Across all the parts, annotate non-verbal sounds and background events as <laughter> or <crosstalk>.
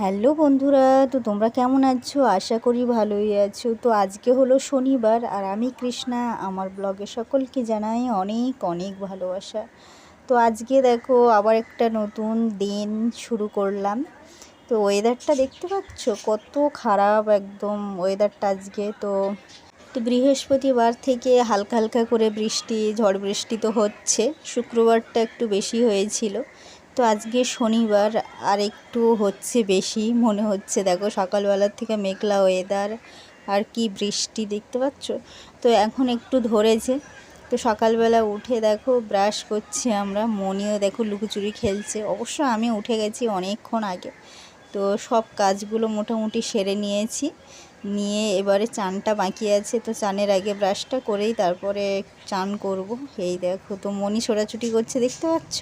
Hello বন্ধুরা, তো তোমরা কেমন আছো? আশা করি ভালোই আছো। তো আজকে হলো শনিবার আর আমি কৃষ্ণা, আমার ব্লগে সকলকে জানাই অনেক অনেক ভালোবাসা। তো আজকে দেখো আবার একটা নতুন দিন শুরু করলাম। তো ওয়েদারটা দেখতে পাচ্ছ? কত খারাপ একদম ওয়েদারটা আজকে। তো তো বৃহস্পতিবার থেকে হালকা হালকা করে বৃষ্টি, ঝড় বৃষ্টি তো হচ্ছে। শুক্রবারটা একটু বেশি হয়েছিল। তো আজকে শনিবার, আর একটু হচ্ছে বেশি, মনে হচ্ছে দেখো সকালবেলার থেকে মেঘলা ওয়েদার আর কি বৃষ্টি দেখতে পাচ্ছ? তো এখন একটু ধরেছে, তো সকালবেলা উঠে দেখো ব্রাশ করছি আমরা, মনিও দেখো লুকোচুরি খেলছে, অবশ্য আমি উঠে গেছি অনেকক্ষণ আগে, তো সব কাজগুলো মোটামুটি সেরে নিয়েছি। নিয়ে এবারে চানটা বাকি আছে, তো চানের আগে ব্রাশটা করেই তারপরে চান করব। এই দেখো, তো মনি ছোটাছুটি করছে, দেখতে পাচ্ছ?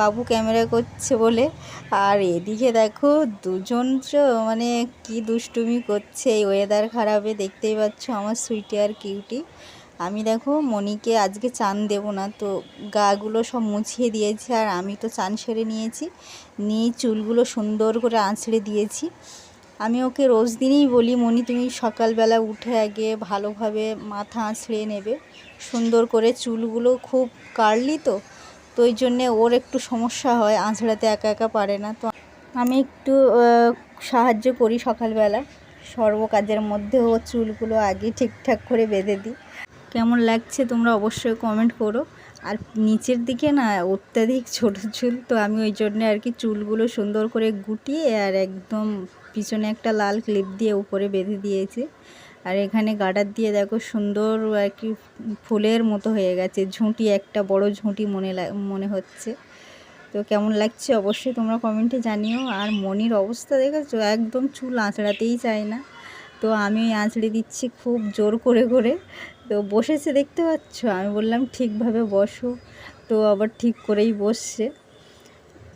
বাবু ক্যামেরা করছে বলে। আর এদিকে দেখো, দুজন মানে কি দুষ্টুমি করছে, এই ওয়েদার খারাপে দেখতেই পাচ্ছ আমার সুইটি আর কিউটি আমি দেখো, মনিকে আজকে চান দেব না, তো গাগুলো সব মুছিয়ে দিয়েছি, আর আমি তো চান সেরে নিয়েছি। নিয়ে চুলগুলো সুন্দর করে আঁচড়ে দিয়েছি। আমি ওকে রোজ দিনই বলি মনি তুমি সকালবেলা উঠে আগে ভালোভাবে মাথা আঁচড়ে নেবে। সুন্দর করে চুলগুলো খুব কার্লি তো তো ওই জন্যে ওর একটু সমস্যা হয়, আঁচড়াতে একা একা পারে না। তো আমি একটু সাহায্য করি সকালবেলা। সর্ব কাজের মধ্যে ও চুলগুলো আগে ঠিকঠাক করে বেঁধে দিই। কেমন লাগছে তোমরা অবশ্যই কমেন্ট করো। আর নিচের দিকে না অত্যাধিক ছোট চুল, তো আমি ওই জন্য আর কি চুলগুলো সুন্দর করে গুটিয়ে আর একদম পিছনে একটা লাল ক্লিপ দিয়ে উপরে বেঁধে দিয়েছি। আর এখানে গার্ডার দিয়ে দেখো সুন্দর আর কি ফুলের মতো হয়ে গেছে। ঝুঁটি, একটা বড় ঝুঁটি মনে মনে হচ্ছে। তো কেমন লাগছে অবশ্যই তোমরা কমেন্টে জানিও। আর মনির অবস্থা দেখেছ? একদম চুল আঁচড়াতেই চায় না। তো আমি আঁচড়ে দিচ্ছি খুব জোর করে করে। তো বসেছে দেখতে পাচ্ছ? আমি বললাম, ঠিকভাবে বসো। তো আবার ঠিক করেই বসছে।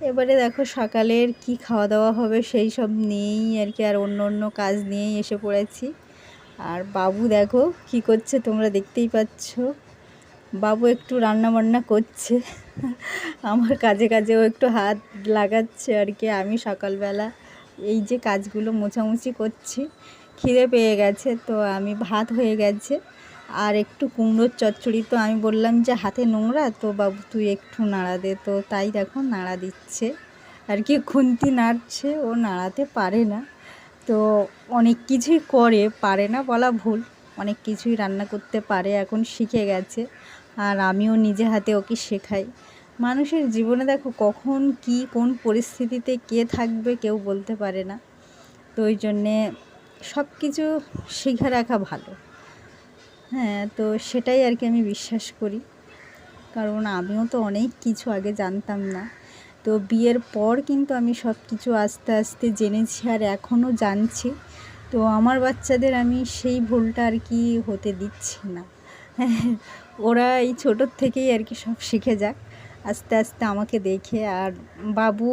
এবারে দেখো সকালের কি খাওয়া দাওয়া হবে সেই সব নিয়েই আর কি, আর অন্য অন্য কাজ নিয়েই এসে পড়েছি। আর বাবু দেখো কি করছে তোমরা দেখতেই পাচ্ছ। বাবু একটু রান্না বান্না করছে। আমার কাজে কাজেও একটু হাত লাগাচ্ছে আর কি, আমি সকালবেলা এই যে কাজগুলো মোছামুছি করছি, খিদে পেয়ে গেছে তো আমি ভাত হয়ে গেছে। আর একটু কুমড়োর চচ্চড়ি তো আমি বললাম যে হাতে নোংরা, তো বাবু তুই একটু নাড়া দে। তো তাই দেখো নাড়া দিচ্ছে। আর কি খুন্তি নাড়ছে, ও নাড়াতে পারে না। তো অনেক কিছুই করে, পারে না বলা ভুল। অনেক কিছুই রান্না করতে পারে, এখন শিখে গেছে। আর আমিও নিজে হাতে ওকে শেখাই। মানুষের জীবনে দেখো কখন কি, কোন পরিস্থিতিতে কে থাকবে কেউ বলতে পারে না। তো ওই জন্যে সব কিছু শিখে রাখা ভালো। হ্যাঁ তো সেটাই আর কি আমি বিশ্বাস করি। কারণ আমিও তো অনেক কিছু আগে জানতাম না। তো বিয়ের পর কিন্তু আমি সব কিছু আস্তে আস্তে জেনেছি আর এখনও জানছি। তো আমার বাচ্চাদের আমি সেই ভুলটা আর কি হতে দিচ্ছি না। <laughs> ওরা এই ছোটোর থেকেই আর কি সব শিখে যাক। আস্তে আস্তে আমাকে দেখে আর বাবু,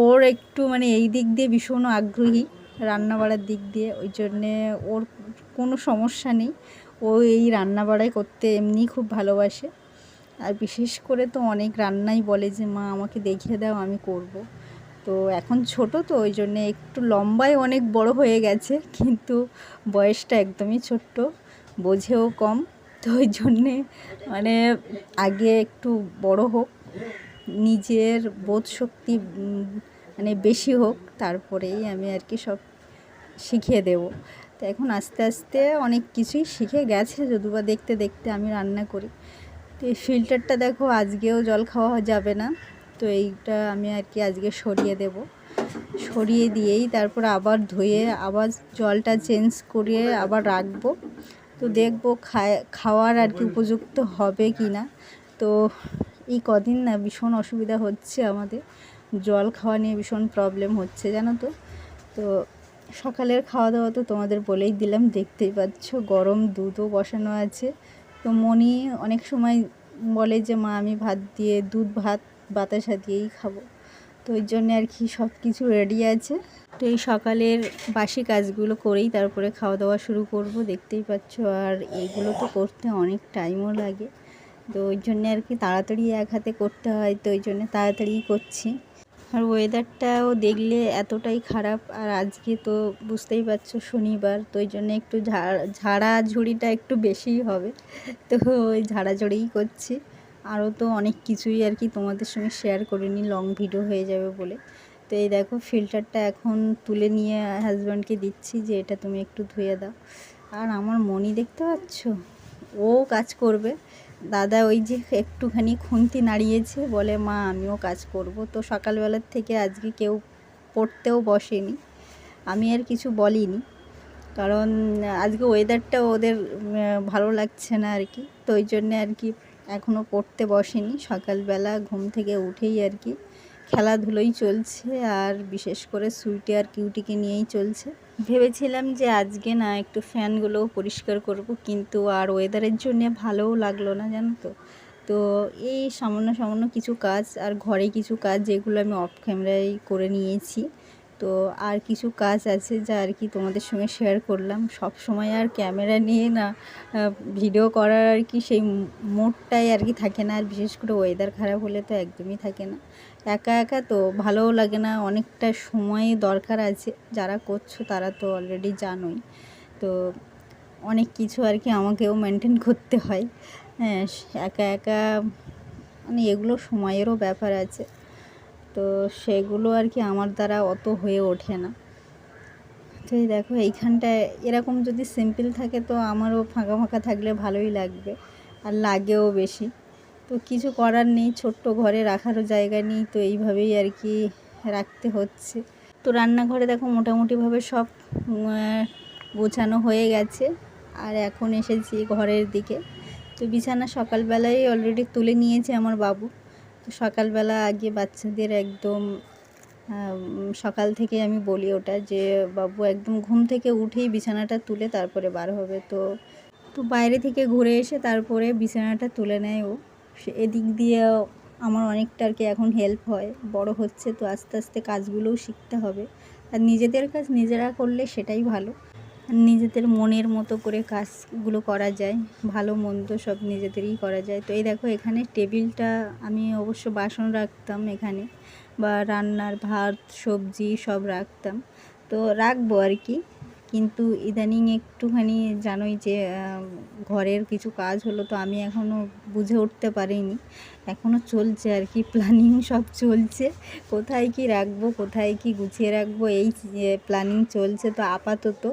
ওর একটু মানে এই দিক দিয়ে ভীষণ আগ্রহী রান্না বাড়ার দিক দিয়ে। ওই জন্যে ওর কোনো সমস্যা নেই। ও এই রান্না বাড়াই করতে এমনিই খুব ভালোবাসে। আর বিশেষ করে তো অনেক রান্নাই বলে যে, মা, আমাকে দেখিয়ে দাও, আমি করব। তো এখন ছোট তো, ওই জন্যে একটু লম্বায় অনেক বড় হয়ে গেছে, কিন্তু বয়সটা একদমই ছোট্ট, বোঝেও কম। তো ওই জন্যে মানে আগে একটু বড় হোক, নিজের বোধ শক্তি মানে বেশি হোক, তারপরেই আমি আর কি সব শিখিয়ে দেব। তো এখন আস্তে আস্তে অনেক কিছুই শিখে গেছে যদিও দেখতে দেখতে আমি রান্না করি। তো এই ফিল্টারটা দেখো, আজকেও জল খাওয়া যাবে না। তো এইটা আমি আর কি আজকে সরিয়ে দেব। সরিয়ে দিয়েই তারপর আবার ধুয়ে, আবার জলটা চেঞ্জ করিয়ে আবার রাখব। তো দেখব খায়, খাওয়ার আর কি উপযুক্ত হবে কি না। তো এই কদিন না ভীষণ অসুবিধা হচ্ছে আমাদের। জল খাওয়া নিয়ে ভীষণ প্রবলেম হচ্ছে, জানো তো? তো সকালের খাওয়া দাওয়া তো তোমাদের বলেই দিলাম, দেখতেই পাচ্ছ গরম দুধও বসানো আছে। তো মনি অনেক সময় বলে যে, মা, আমি ভাত দিয়ে দুধ, ভাত, বাতাসা দিয়েই খাব। তো ওই জন্য আর কি সব কিছু রেডি আছে। তো এই সকালের বাসি কাজগুলো করেই তারপরে খাওয়া দাওয়া শুরু করব, দেখতেই পাচ্ছ। আর এগুলো তো করতে অনেক টাইমও লাগে। তো ওই জন্যে আর কি তাড়াতাড়ি এক হাতে করতে হয়, তো ওই জন্যে তাড়াতাড়ি করছি। আর ওয়েদারটাও দেখলে এতটাই খারাপ। আর আজকে তো বুঝতেই পারছ শনিবার, তো ওই জন্য একটু ঝাড়া ঝুড়িটা একটু বেশিই হবে। তো ওই ঝাড়াঝড়িই করছি। আরও তো অনেক কিছুই আর কি তোমাদের সঙ্গে শেয়ার করে করিনি লং ভিডিও হয়ে যাবে বলে। তো এই দেখো ফিল্টারটা এখন তুলে নিয়ে হাজব্যান্ডকে দিচ্ছি যে এটা তুমি একটু ধুয়ে দাও। আর আমার মনি দেখতে পাচ্ছ? ও কাজ করবে। দাদা ওই যে একটুখানি খুন্তি নাড়িয়েছে, বলে, মা, আমিও কাজ করব। তো সকালবেলার থেকে আজকে কেউ পড়তেও বসেনি। আমি আর কিছু বলিনি। কারণ, আজকে ওয়েদারটা ওদের ভালো লাগছে না আর কি। তো ওই জন্যে আর কি এখনও পড়তে বসেনি। সকালবেলা ঘুম থেকে উঠেই আর কি খেলাধুলোই চলছে আর বিশেষ করে সুইটি আর কিউটিকে নিয়েই চলছে। ভেবেছিলাম যে আজকে না একটু ফ্যানগুলোও পরিষ্কার করব, কিন্তু আর ওয়েদারের জন্যে ভালোও লাগল না, জানো তো। তো এই সামান্য সামান্য কিছু কাজ আর ঘরে কিছু কাজ, যেগুলো আমি অফ ক্যামেরায় করে নিয়েছি। তো আর কিছু কাজ আছে যা আর কি তোমাদের সঙ্গে শেয়ার করলাম। সব সময় আর ক্যামেরা নিয়ে না ভিডিও করার আর কি সেই মুডটাই আর কি থাকে না। আর বিশেষ করে ওয়েদার খারাপ হলে তো একদমই থাকে না। একা একা তো ভালোও লাগে না, অনেকটা সময় দরকার আছে। যারা করছ তারা তো অলরেডি জানোই। তো অনেক কিছু আর কি আমাকেও মেনটেন করতে হয়। হ্যাঁ একা একা মানে এগুলো সময়েরও ব্যাপার আছে। তো সেগুলো আর কি আমার দ্বারা অত হয়ে ওঠে না। তো এই দেখো, এইখানটায় এরকম যদি সিম্পল থাকে তো আমারও ফাঁকা ফাঁকা থাকলে ভালোই লাগবে আর লাগেও বেশি। তো কিছু করার নেই, ছোট্ট ঘরে রাখারও জায়গা নেই, তো এইভাবেই আর কি রাখতে হচ্ছে। তো রান্নাঘরে দেখো মোটামুটিভাবে সব গোছানো হয়ে গেছে আর এখন এসেছি ঘরের দিকে। তো বিছানা সকালবেলায় অলরেডি তুলে নিয়েছে আমার বাবু। তো সকালবেলা আগে বাচ্চাদের একদম সকাল থেকে আমি বলি ওটা যে, বাবু, একদম ঘুম থেকে উঠেই বিছানাটা তুলে তারপরে বার হবে। তো তো বাইরে থেকে ঘুরে এসে তারপরে বিছানাটা তুলে নেয় ও। এদিক দিয়ে আমার অনেকটা আর কি এখন হেল্প হয়। বড় হচ্ছে তো আস্তে আস্তে কাজগুলোও শিখতে হবে। আর নিজেদের কাজ নিজেরা করলে সেটাই ভালো। নিজেদের মনের মতো করে কাজগুলো করা যায়, ভালো মন্দ সব নিজেদেরই করা যায়। তো এই দেখো, এখানে টেবিলটা আমি অবশ্য বাসন রাখতাম এখানে বা রান্নার ভাত, সবজি সব রাখতাম। তো রাখব আর কি, কিন্তু ইদানিং একটুখানি জানোই যে ঘরের কিছু কাজ হলো তো আমি এখনও বুঝে উঠতে পারিনি। এখনও চলছে আর কি প্ল্যানিং সব চলছে। কোথায় কি রাখব, কোথায় কি গুছিয়ে রাখব, এই প্ল্যানিং চলছে তো আপাতত।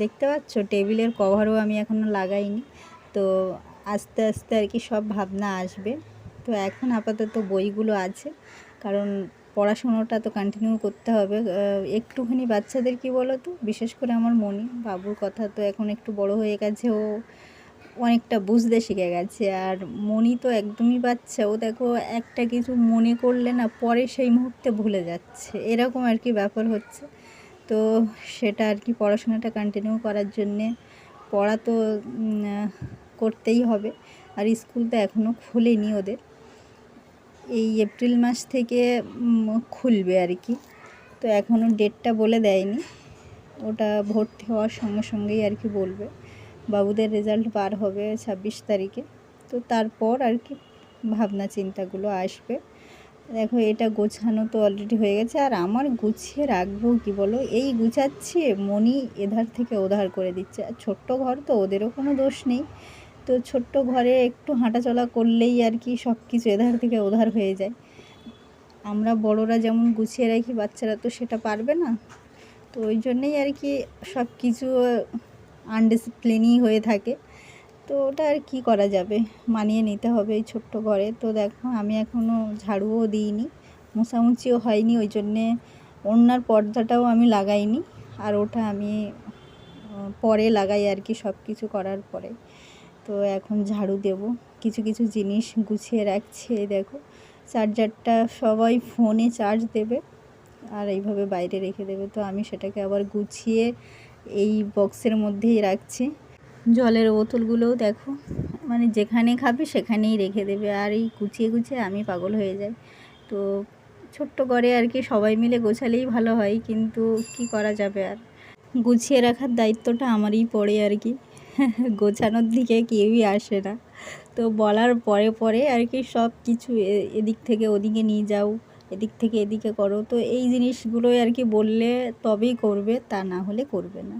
দেখতে পাচ্ছ? টেবিলের কভারও আমি এখনও লাগাইনি। তো আস্তে আস্তে আর কি সব ভাবনা আসবে। তো এখন আপাতত বইগুলো আছে। কারণ পড়াশুনোটা তো কন্টিনিউ করতে হবে। একটুখানি বাচ্চাদের কি বলো তো বিশেষ করে আমার মনি, বাবুর কথা তো এখন একটু বড় হয়ে গেছে। ও অনেকটা বুঝতে শিখে গেছে। আর মনি তো একদমই বাচ্চা। ও দেখো একটা কিছু মনে করলে না পরে সেই মুহূর্তে ভুলে যাচ্ছে। এরকম আর কি ব্যাপার হচ্ছে। তো সেটা আর কি পড়াশোনাটা কন্টিনিউ করার জন্যে পড়া তো করতেই হবে। আর স্কুল তো এখনও খুলেনি ওদের। এই এপ্রিল মাস থেকে খুলবে আর কি। তো এখনও ডেটটা বলে দেয়নি। ওটা ভর্তি হওয়ার সঙ্গে সঙ্গেই আর কি বলবে। বাবুদের রেজাল্ট বার হবে ছাব্বিশ তারিখে। তো তারপর আর কি ভাবনা চিন্তাগুলো আসবে। দেখো, এটা গোছানো তো অলরেডি হয়ে গেছে। আর আমার গুছিয়ে রাখব কি বলো? এই গুছাচ্ছি মনি এধার থেকে ওধার করে দিচ্ছে। আর ছোট্ট ঘর তো, ওদেরও কোনো দোষ নেই। তো ছোট্ট ঘরে একটু হাঁটাচলা করলেই আর কি সব কিছু এধার থেকে ওধার হয়ে যায়। আমরা বড়রা যেমন গুছিয়ে রাখি, বাচ্চারা তো সেটা পারবে না। তো ওই জন্যেই আর কি সব কিছু আনডিসিপ্লিনই হয়ে থাকে। তো ওটা আর কি করা যাবে? মানিয়ে নিতে হবে এই ছোট্ট ঘরে। তো দেখো, আমি এখনও ঝাড়ুও দিইনি, মোছামুছিও হয়নি, ওই জন্যে ওনার পর্দাটাও আমি লাগাইনি। আর ওটা আমি পরে লাগাই আর কি সব কিছু করার পরে। তো এখন ঝাড়ু দেব। কিছু কিছু জিনিস গুছিয়ে রাখছে দেখো। চার্জারটা সবাই ফোনে চার্জ দেবে আর এইভাবে বাইরে রেখে দেবে। তো আমি সেটাকে আবার গুছিয়ে এই বক্সের মধ্যেই রাখছি। জলের বোতলগুলোও দেখো। মানে যেখানে খাবে সেখানেই রেখে দেবে। আর এই কুচিয়ে গুছিয়ে আমি পাগল হয়ে যাই। তো ছোট্ট করে আর কি সবাই মিলে গোছালেই ভালো হয়, কিন্তু কি করা যাবে আর? গুছিয়ে রাখার দায়িত্বটা আমারই পড়ে আর কি। <laughs> গোছানোর দিকে কেউই আসে না। তো বলার পরে পরে আর কি সব কিছু এদিক থেকে ওদিকে নিয়ে যাও, এদিক থেকে এদিকে করো। তো এই জিনিসগুলোই আর কি বললে তবেই করবে, তা না হলে করবে না।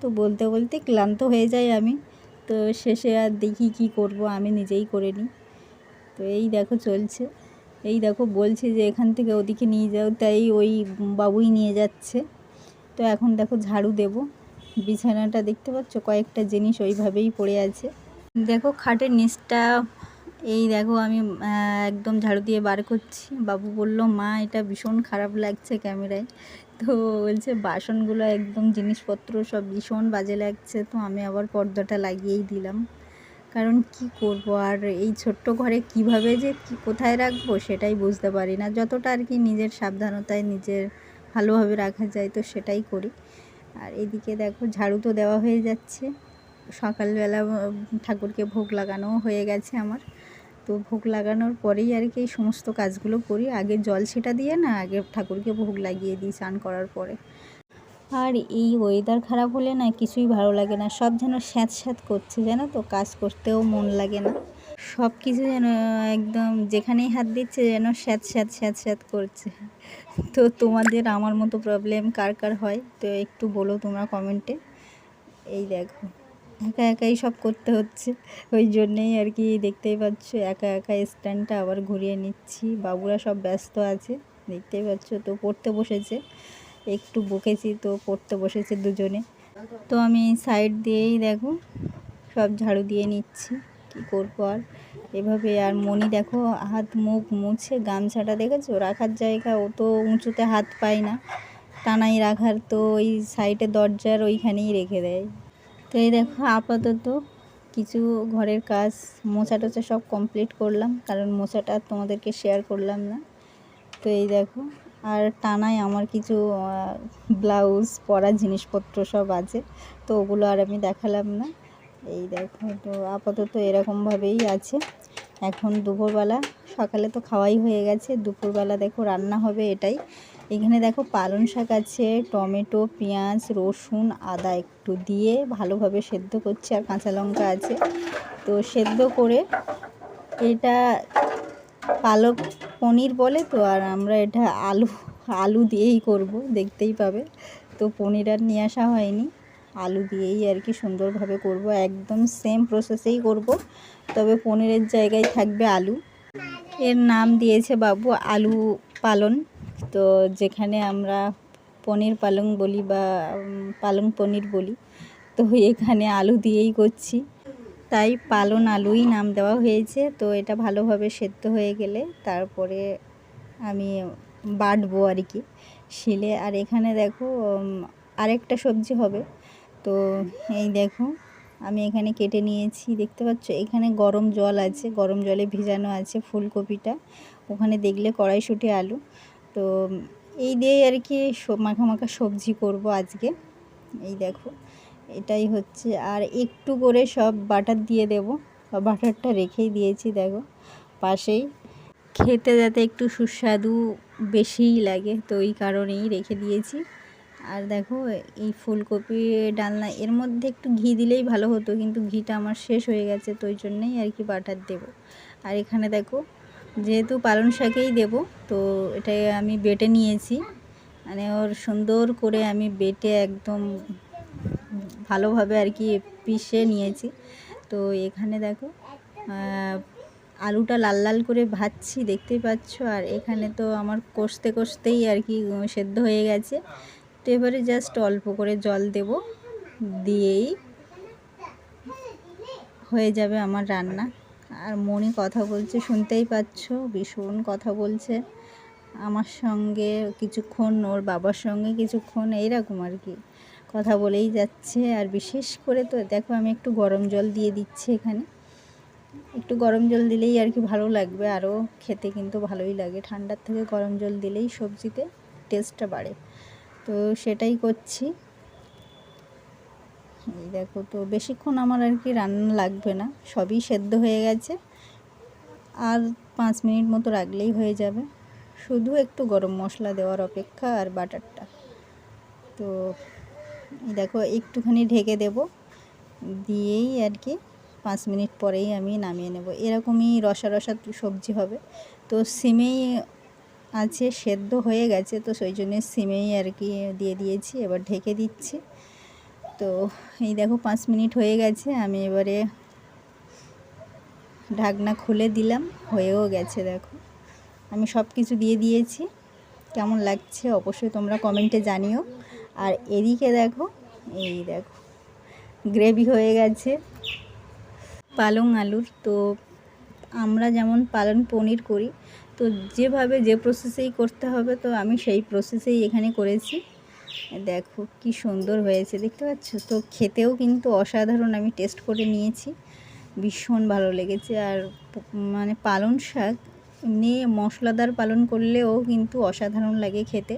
তো বলতে বলতে ক্লান্ত হয়ে যাই আমি। তো শেষে আর দেখি কি করব, আমি নিজেই করে নিই। তো এই দেখো চলছে। এই দেখো বলছে যে এখান থেকে ওদিকে নিয়ে যাও, তাই ওই বাবুই নিয়ে যাচ্ছে। তো এখন দেখো ঝাড়ু দেব। বিছানাটা দেখতে পাচ্ছ? কয়েকটা জিনিস ওইভাবেই পড়ে আছে। দেখো খাটের নিচটা, এই দেখো আমি একদম ঝাড়ু দিয়ে বার করছি। বাবু বলল, মা, এটা ভীষণ খারাপ লাগছে ক্যামেরায়। তো বলছে বাসনগুলো একদম জিনিসপত্র সব ভীষণ বাজে লাগছে, তো আমি আবার পর্দাটা লাগিয়েই দিলাম। কারণ কি করব? আর এই ছোট্ট ঘরে কীভাবে যে কি কোথায় রাখব সেটাই বুঝতে পারি না। যতটা আর কি নিজের সাবধানতায় নিজের ভালোভাবে রাখা যায় তো সেটাই করি। আর এদিকে দেখো ঝাড়ু তো দেওয়া হয়ে যাচ্ছে। সকালবেলা ঠাকুরকে ভোগ লাগানোও হয়ে গেছে আমার। তো ভোগ লাগানোর পরেই আর কি এই সমস্ত কাজগুলো করি। আগে জল ছেটা দিয়ে না, আগে ঠাকুরকে ভোগ লাগিয়ে দিই স্নান করার পরে। আর এই ওয়েদার খারাপ হলে না কিছুই ভালো লাগে না, সব যেন স্যাঁত স্যাঁত করছে জানো তো, কাজ করতেও মন লাগে না। সব কিছু যেন একদম যেখানেই হাত দিচ্ছে যেন স্যাঁত স্যাঁত স্যাঁত স্যাঁত করছে। তো তোমাদের আমার মতো প্রবলেম কার কার হয়? তো একটু বলো তোমরা কমেন্টে এই দেখো। একা একাই সব করতে হচ্ছে। ওই জন্যেই আর কি দেখতেই পাচ্ছ, একা একা স্ট্যান্ডটা আবার ঘুরিয়ে নিচ্ছি। বাবুরা সব ব্যস্ত আছে, দেখতেই পাচ্ছ তো পড়তে বসেছে। একটু বকেছি তো পড়তে বসেছে দুজনে। তো আমি সাইড দিয়েই দেখো, সব ঝাড়ু দিয়ে নিচ্ছি, কী করব আর? এভাবে আর মনি দেখো, হাত মুখ মুছে গামছাটা দেখেছ? রাখার জায়গা ও তো উঁচুতে হাত পায় না। টানাই রাখার তো ওই সাইডে দরজার ওইখানেই রেখে দেয়। তো এই দেখো, আপাতত কিছু ঘরের কাজ মোছা টোচা সব কমপ্লিট করলাম, কারণ মোছাটা তোমাদেরকে শেয়ার করলাম না। তো এই দেখো, আর টানায় আমার কিছু ব্লাউজ পরা জিনিসপত্র সব আছে, তো ওগুলো আর আমি দেখালাম না। এই দেখো, তো আপাতত এরকমভাবেই আছে। এখন দুপুরবেলা, সকালে তো খাওয়াই হয়ে গেছে, দুপুরবেলা দেখো রান্না হবে এটাই। এখানে দেখো পালং শাক আছে, টমেটো, পেঁয়াজ, রসুন, আদা একটু দিয়ে ভালোভাবে সেদ্ধ করছি আর কাঁচা লঙ্কা আছে। তো সেদ্ধ করে এটা পালক পনির বলে তো, আর আমরা এটা আলু আলু দিয়েই করব, দেখতেই পাবে। তো পনির আর নিয়ে আসা হয়নি, আলু দিয়েই আর কি সুন্দরভাবে করব, একদম সেম প্রসেসেই করব, তবে পনিরের জায়গায় থাকবে আলু। এর নাম দিয়েছে বাবু আলু পালন। তো যেখানে আমরা পনির পালং বলি বা পালং পনির বলি, তো এখানে আলু দিয়েই করছি। তাই পালন আলুই নাম দেওয়া হয়েছে, তো এটা ভালোভাবে সেদ্ধ হয়ে গেলে তারপরে আমি বাটবো আর কি শিলে। আর এখানে দেখো আরেকটা সবজি হবে। তো এই দেখো, আমি এখানে কেটে নিয়েছি, দেখতে পাচ্ছ? এখানে গরম জল আছে, গরম জলে ভিজানো আছে ফুলকপিটা। ওখানে দেখলে কড়াইশুঁটি আলু। তো এই দিয়েই আর কি মাখা মাখা সবজি করব আজকে। এই দেখো, এটাই হচ্ছে। আর একটু করে সব বাটার দিয়ে দেব। বা বাটারটা রেখেই দিয়েছি, দেখো, পাশেই। খেতে যাতে একটু সুস্বাদু বেশিই লাগে, তো এই কারণেই রেখে দিয়েছি। আর দেখো, এই ফুলকপি ডালনা, এর মধ্যে একটু ঘি দিলেই ভালো হতো, কিন্তু ঘিটা আমার শেষ হয়ে গেছে, তো ওই জন্যেই আর কি বাটার দেব। আর এখানে দেখো যেহেতু পালং শাকেই দেব, তো এটা আমি বেটে নিয়েছি। মানে ওর সুন্দর করে আমি বেটে একদম ভালোভাবে আর কি পিষে নিয়েছি। তো এখানে দেখো আলুটা লাল লাল করে ভাজছি, দেখতেই পাচ্ছ? আর এখানে তো আমার কষতে কষতেই আর কি সেদ্ধ হয়ে গেছে। তো এবারে জাস্ট অল্প করে জল দেব, দিয়েই হয়ে যাবে আমার রান্না। আর মনে কথা বলছে, শুনতেই পাচ্ছ, ভীষণ কথা বলছে। আমার সঙ্গে কিছুক্ষণ, ওর বাবার সঙ্গে কিছুক্ষণ, এইরকম আর কি। কথা বলেই যাচ্ছে, আর বিশেষ করে তো, দেখো আমি একটু গরম জল দিয়ে দিচ্ছি এখানে। একটু গরম জল দিলেই আর কি ভালো লাগবে, আরও খেতে কিন্তু ভালোই লাগে। ঠান্ডার থেকে গরম জল দিলেই সবজিতে টেস্টটা বাড়ে। তো সেটাই করছি। এই দেখো তো বেশিক্ষণ আমার আর কি রান্না লাগবে না, সবই সেদ্ধ হয়ে গেছে। আর পাঁচ মিনিট মতো রাখলেই হয়ে যাবে। শুধু একটু গরম মশলা দেওয়ার অপেক্ষা আর বাটারটা। তো দেখো একটুখানি ঢেকে দেব, দিয়েই আর কি পাঁচ মিনিট পরেই আমি নামিয়ে নেব। এরকমই রসা রসা সবজি হবে। তো সিমেই আছে, সেদ্ধ হয়ে গেছে, তো সেই জন্য সিমেই আর কি দিয়ে দিয়েছি, এবার ঢেকে দিচ্ছি। তো এই দেখো পাঁচ মিনিট হয়ে গেছে, আমি এবারে ঢাকনা খুলে দিলাম, হয়েও গেছে দেখো। আমি সব কিছু দিয়ে দিয়েছি, কেমন লাগছে অবশ্যই তোমরা কমেন্টে জানিও। আর এদিকে দেখো, এই দেখো, গ্রেভি হয়ে গেছে, পালং আলুর। তো আমরা যেমন পালন পনির করি, তো যেভাবে যে প্রসেসেই করতে হবে, তো আমি সেই প্রসেসেই এখানে করেছি। দেখো কি সুন্দর হয়েছে, দেখতে পাচ্ছ? তো খেতেও কিন্তু অসাধারণ আমি টেস্ট করে নিয়েছি। ভীষণ ভালো লেগেছে। আর মানে পালন শাক, এমনি মশলাদার পালন করলেও কিন্তু অসাধারণ লাগে খেতে।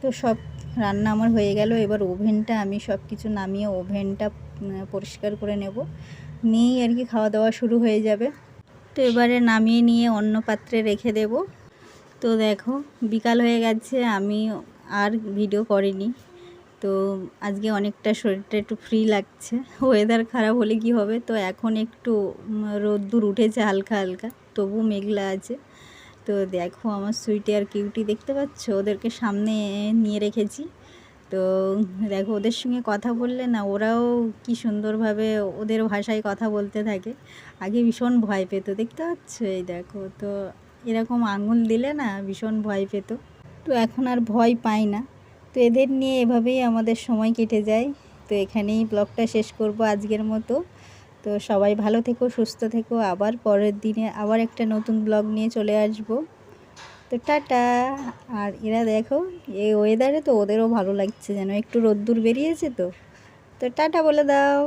তো সব রান্না আমার হয়ে গেল। এবার ওভেনটা আমি সব কিছু নামিয়ে ওভেনটা পরিষ্কার করে নেব। নিয়েই আর কি খাওয়া দাওয়া শুরু হয়ে যাবে। তো এবারে নামিয়ে নিয়ে অন্য পাত্রে রেখে দেব। তো দেখো, বিকাল হয়ে গেছে। আমি আর ভিডিও করেনি। তো আজকে অনেকটা শরীরটা একটু ফ্রি লাগছে। ওয়েদার খারাপ হলে কি হবে? তো এখন একটু রোদ্দুর উঠেছে হালকা হালকা, তবু মেঘলা আছে। তো দেখো আমার সুইটি আর কিউটি দেখতে পাচ্ছ? ওদেরকে সামনে নিয়ে রেখেছি। তো দেখো ওদের সঙ্গে কথা বললে না, ওরাও কি সুন্দরভাবে ওদের ভাষায় কথা বলতে থাকে। আগে ভীষণ ভয় পেত, দেখতে পাচ্ছ? এই দেখো, তো এরকম আঙুল দিলে না ভীষণ ভয় পেত। তো এখন আর ভয় পাই না। তো এদের নিয়ে এভাবেই আমাদের সময় কেটে যায়। তো এখানেই ব্লগটা শেষ করব আজকের মতো। তো সবাই ভালো থেকো, সুস্থ থেকো। আবার পরের দিনে আবার একটা নতুন ব্লগ নিয়ে চলে আসব। তো টাটা। আর এরা দেখো এই ওয়েদারে তো ওদেরও ভালো লাগছে যেন। একটু রোদ্দুর বেরিয়েছে তো। তো টাটা বলে দাও।